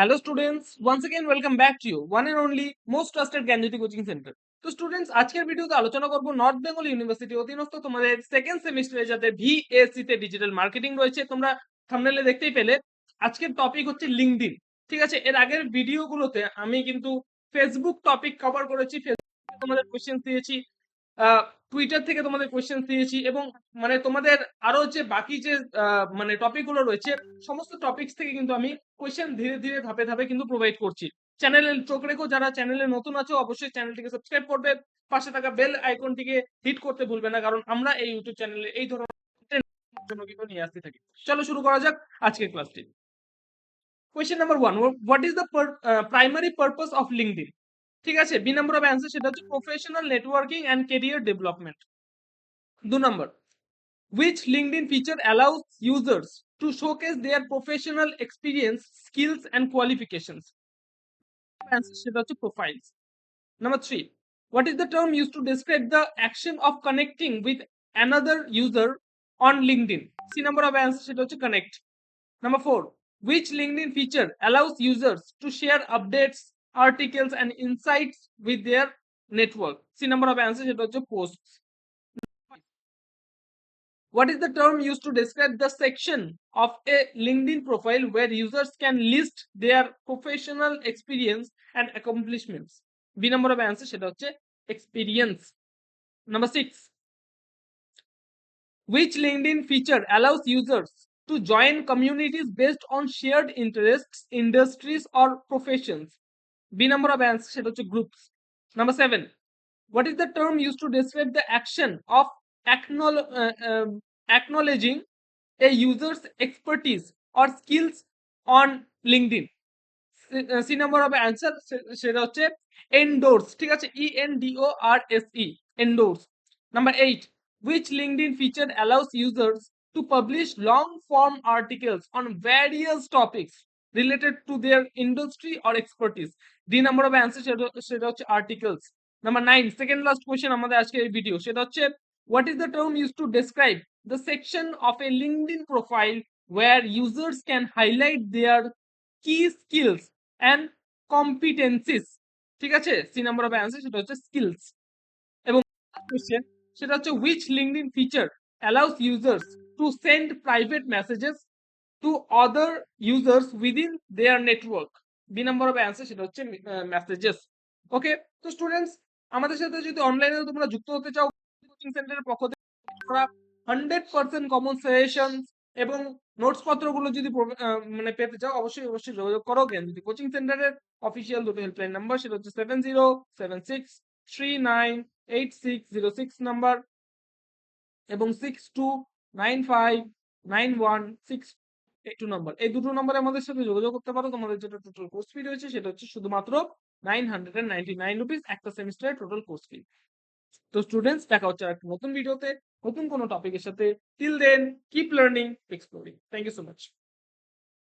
Hello students, once again welcome back to you, one and only most trusted Gyanjyoti coaching centre তো students আজকের ভিডিওতে আলোচনা করব north Bengal university অধীনস্থ তোমাদের সেকেন্ড সেমিস্টারে যাতে ভিএসসি তে ডিজিটাল মার্কেটিং রয়েছে। তোমরা থাম্বনেলে দেখতেই পেলে। আজকের টপিক হচ্ছে লিঙ্কডইন ঠিক আছে? এর আগের ভিডিওগুলোতে আমি কিন্তু ফেসবুক টপিক কভার করেছি। ফেসবুক তোমাদের কোশ্চেন দিয়েছি। টুইটার থেকে তোমাদের কোয়েশ্চেন দিয়েছি এবং মানে তোমাদের আরও যে বাকি যে মানে টপিকগুলো রয়েছে, সমস্ত টপিকস থেকে কিন্তু আমি কোয়েশ্চেন ধীরে ধীরে ধাপে ধাপে কিন্তু প্রোভাইড করছি। চ্যানেলে চোখ রেখো, যারা চ্যানেলে নতুন আছো, অবশ্যই চ্যানেলটিকে সাবস্ক্রাইব করবে। পাশে থাকা বেল আইকনটিকে হিট করতে ভুলবে না, কারণ আমরা এই ইউটিউব চ্যানেলে এই ধরনের জন্য কিন্তু নিয়ে আসতে থাকি। চলো শুরু করা যাক আজকের ক্লাসটি question number one what is the primary purpose of LinkedIn ঠিক আছে বি নাম্বার অফ অ্যান্সার সেটা হচ্ছে professional networking and career development দু নম্বর which LinkedIn feature allows users to showcase their professional experience, skills, and qualifications. Answer সেটা হচ্ছে profiles. Number three, what is the term used to describe the action of connecting with another user on LinkedIn? C number of answer সেটা হচ্ছে connect. Number four, which LinkedIn feature allows users to share updates, articles, and insights with their network? C number of answer সেটা হচ্ছে posts. What is the term used to describe the section of a LinkedIn profile where users can list their professional experience and accomplishments? B number of answer সেটা হচ্ছে experience. Number six. Which LinkedIn feature allows users to join communities based on shared interests, industries, or professions? B number of answer সেটা হচ্ছে groups. Number seven. What is the term used to describe the action of acknowl- uh, um, acknowledging a user's expertise or skills on LinkedIn? C- uh, C number of answer সে- সেটা হচ্ছে endorse ঠিক আছে E N D O R S E endorse. Number eight, which LinkedIn feature allows users to publish long form articles on various topics Related to their industry or expertise D number of answer সেটা সেটা হচ্ছে articles number nine second last question আমাদের আজকে এই video সেটা হচ্ছে what is the term use to describe the section of a LinkedIn profile where users can highlight their key skills and competencies ঠিক আছে? সি নাম্বার অফ অ্যান্সার সেটা হচ্ছে skills এবং সেটা হচ্ছে which LinkedIn feature allows users to send private messages to other users within their network. B number of answer সেটা হচ্ছে messages ওকে তো স্টুডেন্টস আমাদের সাথে যদি অনলাইনে তোমরা যুক্ত হতে চাও কোচিং সেন্টারের পক্ষ থেকে হান্ড্রেড পার্সেন্ট কমন সাজেশন এবং নোটস পত্রগুলো যদি মানে পেতে চাও, অবশ্যই অবশ্যই যোগাযোগ করো। জ্ঞানজ্যোতি কোচিং সেন্টারের অফিসিয়াল দুটো হেল্পলাইন নাম্বার সেটা হচ্ছে seven zero seven six three nine eight six zero six number এবং six two nine five nine one six এই টু নাম্বার এই দুটো নম্বরে আমাদের সাথে যোগাযোগ করতে পারো। তোমাদের যেটা টোটাল কোর্স ফি রয়েছে, সেটা হচ্ছে শুধুমাত্র nine hundred and ninety nine rupees একটা সেমিস্টারের টোটাল কোর্স ফি তো স্টুডেন্টস দেখা হচ্ছে একটা নতুন ভিডিওতে নতুন কোনো টপিকের সাথে। Till then keep learning exploring thank you so much